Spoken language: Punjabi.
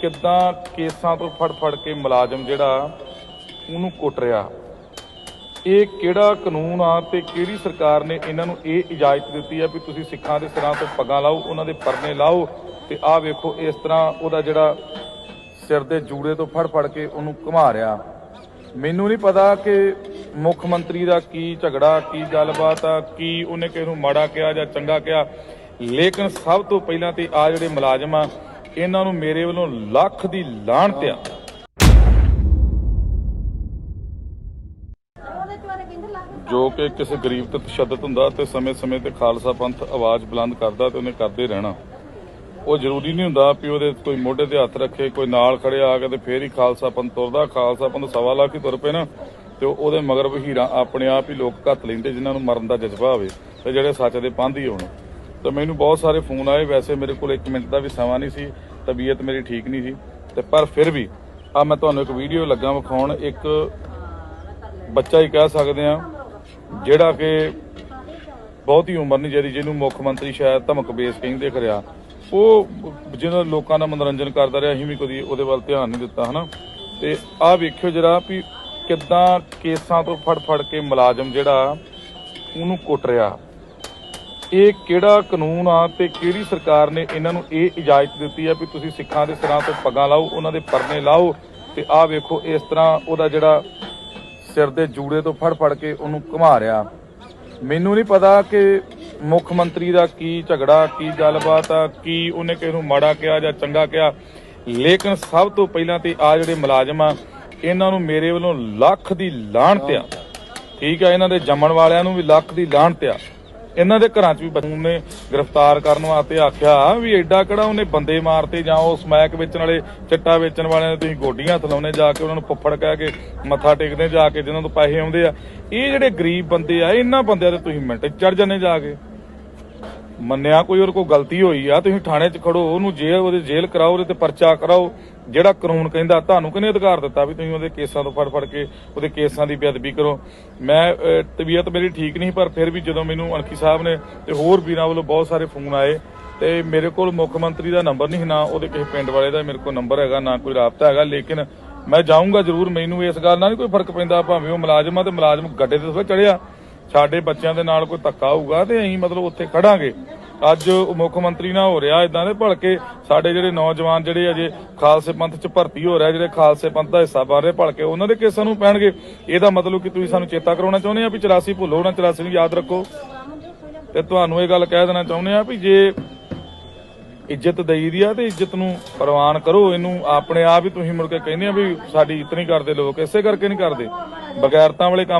ਕਿੱਦਾਂ ਕੇਸਾਂ ਤੋਂ ਫੜ ਫੜ ਕੇ ਮੁਲਾਜ਼ਮ ਜਿਹੜਾ ਉਹਨੂੰ ਕੁੱਟ ਰਿਹਾ? ਇਹ ਕਿਹੜਾ ਕਾਨੂੰਨ ਆ ਤੇ ਕਿਹੜੀ ਸਰਕਾਰ ਨੇ ਇਹਨਾਂ ਨੂੰ ਇਹ ਇਜਾਜ਼ਤ ਦਿੱਤੀ ਆ ਵੀ ਤੁਸੀਂ ਸਿੱਖਾਂ ਦੇ ਸਿਰਾਂ ਤੋਂ ਪੱਗਾਂ ਲਾਓ, ਉਹਨਾਂ ਦੇ ਪਰਨੇ ਲਾਓ ਤੇ ਆਹ ਵੇਖੋ ਇਸ ਤਰ੍ਹਾਂ ਉਹਦਾ ਜਿਹੜਾ ਸਿਰ ਦੇ ਜੂੜੇ ਤੋਂ ਫੜ ਫੜ ਕੇ ਉਹਨੂੰ ਘੁਮਾ ਰਿਹਾ। ਮੈਨੂੰ ਨਹੀਂ ਪਤਾ ਕਿ ਮੁੱਖ ਮੰਤਰੀ ਦਾ ਕੀ ਝਗੜਾ, ਕੀ ਗੱਲਬਾਤ ਆ, ਕੀ ਉਹਨੇ ਕਿਸੇ ਨੂੰ ਮਾੜਾ ਕਿਹਾ ਜਾਂ ਚੰਗਾ ਕਿਹਾ। ਲੇਕਿਨ ਸਭ ਤੋਂ ਪਹਿਲਾਂ ਤੇ ਆ ਜਿਹੜੇ ਮੁਲਾਜ਼ਮ ਆ ਇਹਨਾਂ ਨੂੰ ਮੇਰੇ ਵੱਲੋਂ ਲੱਖ ਦੀ ਲਾਹਣਤ ਆ। ਜੋ ਕਿ ਕਿਸੇ ਗਰੀਬ ਤੇ ਤਸ਼ੱਦਦ ਹੁੰਦਾ ਤੇ ਸਮੇਂ-ਸਮੇਂ ਤੇ ਖਾਲਸਾ ਪੰਥ ਆਵਾਜ਼ ਬੁਲੰਦ ਕਰਦਾ ਤੇ ਉਹਨੇ ਕਰਦੇ ਰਹਿਣਾ। ਉਹ ਜ਼ਰੂਰੀ ਨਹੀਂ ਹੁੰਦਾ ਵੀ ਉਹਦੇ ਕੋਈ ਮੋਢੇ ਤੇ ਹੱਥ ਰੱਖੇ, ਕੋਈ ਨਾਲ ਖੜਿਆ ਆ ਕੇ ਤੇ ਫੇਰ ਹੀ ਖਾਲਸਾ ਪੰਥ ਤੁਰਦਾ। ਖਾਲਸਾ ਪੰਥ ਸਵਾ ਲੱਖ ਹੀ ਤੁਰ ਪਏ ਨਾ, ਤੇ ਉਹਦੇ ਮਗਰ ਵਹੀਰਾਂ ਆਪਣੇ ਆਪ ਹੀ ਲੋਕ ਘੱਤ ਲੈਂਦੇ ਜਿਨ੍ਹਾਂ ਨੂੰ ਮਰਨ ਦਾ ਜਜ਼ਬਾ ਹੋਵੇ ਤੇ ਜਿਹੜੇ ਸੱਚ ਦੇ ਪੰਧ ਹੀ ਹੋਣ। ਤਾਂ ਮੈਨੂੰ ਬਹੁਤ ਸਾਰੇ ਫੋਨ ਆਏ, ਵੈਸੇ ਮੇਰੇ ਕੋਲ 1 ਮਿੰਟ ਦਾ ਵੀ ਸਮਾਂ ਨਹੀਂ ਸੀ, ਤਬੀਅਤ ਮੇਰੀ ਠੀਕ ਨਹੀਂ ਸੀ। ਤੇ ਪਰ ਫਿਰ ਵੀ ਆ ਮੈਂ ਤੁਹਾਨੂੰ ਇੱਕ ਵੀਡੀਓ ਲੱਗਾ ਵਿਖਾਉਣ, ਇੱਕ ਬੱਚਾ ਹੀ ਕਹਿ ਸਕਦੇ ਆ ਜਿਹੜਾ ਕਿ ਬਹੁਤੀ ਉਮਰ ਨਹੀਂ ਜਿਹੜੀ ਜਿਹਨੂੰ ਮੁੱਖ ਮੰਤਰੀ ਸ਼ਾਇਦ ਧਮਕ ਬੇਸ ਕਹਿੰਦੇ ਖਰਿਆ ਉਹ ਜਿਹਨਾਂ ਲੋਕਾਂ ਦਾ ਮਨੋਰੰਜਨ ਕਰਦਾ ਰਿਹਾ, ਅਸੀਂ ਵੀ ਕਦੀ ਉਹਦੇ ਵੱਲ ਧਿਆਨ ਨਹੀਂ ਦਿੱਤਾ, ਹਨਾ? ਤੇ ਆਹ ਵੇਖਿਓ ਜਰਾ ਵੀ ਕਿੱਦਾਂ ਕੇਸਾਂ ਤੋਂ ਫੜ ਫੜ ਕੇ ਮੁਲਾਜ਼ਮ ਜਿਹੜਾ ਉਹਨੂੰ ਕੁੱਟ ਰਿਹਾ। ਇਹ ਕਿਹੜਾ ਕਾਨੂੰਨ ਆ ਤੇ ਕਿਹੜੀ ਸਰਕਾਰ ਨੇ ਇਹਨਾਂ ਨੂੰ ਇਹ ਇਜਾਜ਼ਤ ਦਿੱਤੀ ਆ ਵੀ ਤੁਸੀਂ ਸਿੱਖਾਂ ਦੇ ਸਿਰਾਂ ਤੋਂ ਪੱਗਾਂ ਲਾਓ, ਉਹਨਾਂ ਦੇ ਪਰਨੇ ਲਾਓ ਤੇ ਆਹ ਵੇਖੋ ਇਸ ਤਰ੍ਹਾਂ ਉਹਦਾ ਜਿਹੜਾ ਸਿਰ ਦੇ ਜੂੜੇ ਤੋਂ ਫੜ ਫੜ ਕੇ ਉਹਨੂੰ ਘੁਮਾ ਰਿਹਾ। ਮੈਨੂੰ ਨਹੀਂ ਪਤਾ ਕਿ ਮੁੱਖ ਮੰਤਰੀ ਦਾ ਕੀ ਝਗੜਾ, ਕੀ ਗੱਲਬਾਤ ਆ, ਕੀ ਉਹਨੇ ਕਿਸੇ ਨੂੰ ਮਾੜਾ ਕਿਹਾ ਜਾਂ ਚੰਗਾ ਕਿਹਾ। ਲੇਕਿਨ ਸਭ ਤੋਂ ਪਹਿਲਾਂ ਤੇ ਆ ਜਿਹੜੇ ਮੁਲਾਜ਼ਮ ਆ, ਇਹਨਾਂ ਨੂੰ ਮੇਰੇ ਵੱਲੋਂ ਲੱਖ ਦੀ ਲਾਹਣਤ ਆ। ਠੀਕ ਆ, ਇਹਨਾਂ ਦੇ ਜੰਮਣ ਵਾਲਿਆਂ ਨੂੰ ਵੀ ਲੱਖ ਦੀ ਲਾਹਣਤ ਆ। ਇਹਨਾਂ ਦੇ ਘਰਾਂ 'ਚ ਵੀ ਬੱਚੂ ਨੇ ਗ੍ਰਿਫਤਾਰ ਕਰਨ ਵਾਸਤੇ ਆਖਿਆ ਵੀ ਐਡਾ ਕਿਹੜਾ ਉਹਨੇ ਬੰਦੇ ਮਾਰਤੇ ਜਾਂ ਉਹ ਸਮੈਕ ਵੇਚਣ ਵਾਲੇ, ਚਿੱਟਾ ਵੇਚਣ ਵਾਲਿਆਂ ਦੇ ਤੁਸੀਂ ਗੋਡੀਆਂ ਥਲਾਉਣੇ ਜਾ ਕੇ, ਉਹਨਾਂ ਨੂੰ ਫੁੱਫੜ ਕਹਿ ਕੇ ਮੱਥਾ ਟੇਕਦੇ ਜਾ ਕੇ, ਜਿਨ੍ਹਾਂ ਤੋਂ ਪੈਸੇ ਆਉਂਦੇ ਆ। ਇਹ ਜਿਹੜੇ ਗਰੀਬ ਬੰਦੇ ਆ, ਇਹਨਾਂ ਬੰਦਿਆਂ ਤੇ ਤੁਸੀਂ ਮਿੰਟ ਚੜ ਜਾਂਦੇ ਜਾ ਕੇ। ਮੰਨਿਆ ਕੋਈ ਹੋਰ ਕੋਈ ਗਲਤੀ ਹੋਈ ਆ ਤੁਸੀਂ ਥਾਣੇ 'ਚ ਖੜੋ ਉਹਨੂੰ ਜੇਲ੍ਹ ਉਹਦੇ ਜੇਲ੍ਹ ਕਰਾਓ ਉਹਦੇ ਤੇ ਪਰਚਾ ਕਰਾਓ ਜਿਹੜਾ ਕਾਨੂੰਨ ਕਹਿੰਦਾ ਤੁਹਾਨੂੰ ਕਿਹਨੇ ਅਧਿਕਾਰ ਦਿੱਤਾ ਵੀ ਤੁਸੀਂ ਉਹਦੇ ਕੇਸਾਂ ਤੋਂ ਫੜ ਫੜ ਕੇ ਉਹਦੇ ਕੇਸਾਂ ਦੀ ਬੇਅਦਬੀ ਕਰੋ। ਮੈਂ ਤਬੀਅਤ ਮੇਰੀ ਠੀਕ ਨਹੀਂ ਪਰ ਫਿਰ ਵੀ ਜਦੋਂ ਮੈਨੂੰ ਅਣਖੀ ਸਾਹਿਬ ਨੇ ਤੇ ਹੋਰ ਵੀਰਾਂ ਵੱਲੋਂ ਬਹੁਤ ਸਾਰੇ ਫੋਨ ਆਏ ਤੇ ਮੇਰੇ ਕੋਲ ਮੁੱਖ ਮੰਤਰੀ ਦਾ ਨੰਬਰ ਨਹੀਂ ਸੀ, ਨਾ ਉਹਦੇ ਕਿਸੇ ਪਿੰਡ ਵਾਲੇ ਦਾ ਮੇਰੇ ਕੋਲ ਨੰਬਰ ਹੈਗਾ ਨਾ ਕੋਈ ਰਾਬਤਾ ਹੈਗਾ ਲੇਕਿਨ ਮੈਂ ਜਾਊਂਗਾ ਜ਼ਰੂਰ ਮੈਨੂੰ ਇਸ ਗੱਲ ਨਾਲ ਨਹੀਂ ਕੋਈ ਫ਼ਰਕ ਪੈਂਦਾ ਭਾਵੇਂ ਉਹ ਮੁਲਾਜ਼ਮ ਆ ਤੇ ਮੁਲਾਜ਼ਮ ਗੱਡੇ ਤੇ ਥੋੜਾ ਚੜਿਆ ਸਾਡੇ ਬੱਚਿਆਂ ਦੇ ਨਾਲ ਕੋਈ ਧੱਕਾ ਹੋਊਗਾ ਤੇ ਅਸੀਂ ਮਤਲਬ ਉੱਥੇ ਖੜਾਂਗੇ। ਅੱਜ ਮੁੱਖ ਮੰਤਰੀ ਨਾਲ ਹੋ ਰਿਹਾ ਇਦਾਂ ਦੇ ਭਲਕੇ ਸਾਡੇ ਜਿਹੜੇ ਨੌਜਵਾਨ ਜਿਹੜੇ ਅਜੇ ਖਾਲਸੇ ਪੰਥ ਚ ਭਰਤੀ ਹੋ ਰਿਹਾ, ਜਿਹੜੇ ਖਾਲਸੇ ਪੰਥ ਦਾ ਹਿੱਸਾ ਬਣ ਰਹੇ, ਭਲਕੇ ਉਹਨਾਂ ਦੇ ਕੇਸਾਂ ਨੂੰ ਪੈਣਗੇ। ਇਹਦਾ ਮਤਲਬ ਕਿ ਤੁਸੀਂ ਸਾਨੂੰ ਚੇਤਾ ਕਰਾਉਣਾ ਚਾਹੁੰਦੇ ਆ ਵੀ 84 ਭੁੱਲੋ ਨਾ 84 ਨੂੰ ਯਾਦ ਰੱਖੋ। ਤੇ ਤੁਹਾਨੂੰ ਇਹ ਗੱਲ ਕਹਿ ਦੇਣਾ ਚਾਹੁੰਦੇ ਆ ਵੀ ਜੇ ਇੱਜ਼ਤ ਦੇਈਦੀ ਆ ਤੇ ਇੱਜ਼ਤ ਨੂੰ ਪ੍ਰਵਾਨ ਕਰੋ, ਇਹਨੂੰ ਆਪਣੇ ਆਪ ਹੀ ਤੁਸੀਂ ਮੁੜ ਕੇ ਕਹਿੰਦੇ ਆ ਵੀ ਸਾਡੀ ਇੱਜ਼ਤ ਨਹੀਂ ਕਰਦੇ ਲੋਕ, ਇਸੇ ਕਰਕੇ ਨਹੀਂ ਕਰਦੇ। ਬਗੈਰਤਾਂ ਵਾਲੇ ਕੰਮ